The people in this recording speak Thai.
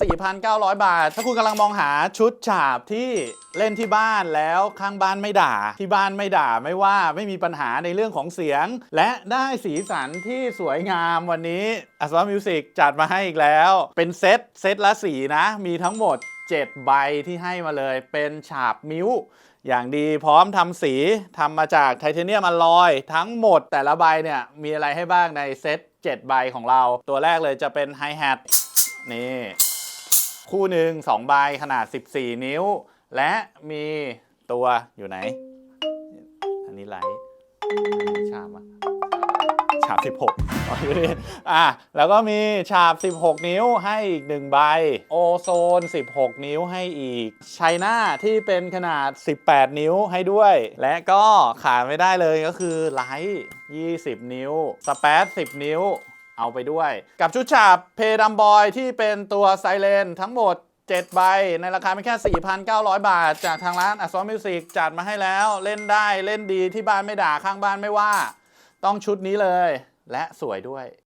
4,900 บาท ถ้าคุณกำลังมองหาชุดฉาบที่เล่นที่บ้านแล้วข้างบ้านไม่ด่า ที่บ้านไม่ด่าไม่ว่าไม่มีปัญหาในเรื่องของเสียง และได้สีสันที่สวยงามวันนี้อัศวมิวสิกจัดมาให้อีกแล้ว เป็นเซตเซตละสีนะ มีทั้งหมด 7 ใบที่ให้มาเลย เป็นฉาบมิ้วอย่างดีพร้อมทำสีทำมาจากไทเทเนียมอลลอย ทั้งหมดแต่ละใบเนี่ยมีอะไรให้บ้างในเซต7ใบของเรา ตัวแรกเลยจะเป็นไฮแฮทนี่ คู่หนึ่ง2ใบขนาด 14 นิ้ว และมีตัวอยู่ไหน อันนี้ไลท์อันนี้ชามอะฉาบ 16อ๋ออยู่นี่อะแล้วก็มีฉาบ 16 นิ้วให้อีก 1 ใบ โอโซน 16 นิ้วให้อีกไชน่าที่เป็นขนาด 18 นิ้วให้ด้วย และก็ขาดไม่ได้เลยก็คือไลท์20 นิ้ว สเปซ10 นิ้ว เอาไปด้วย กับชุดฉาบเพดัมบอยที่เป็นตัวไซเลนทั้งหมด 7 ใบ ในราคาไม่แค่ 4,900 บาท จากทางร้านอั s ซอมิวสิกจัดมาให้แล้วเล่นได้เล่นดีที่บ้านไม่ด่าข้างบ้านไม่ว่า ต้องชุดนี้เลย และสวยด้วย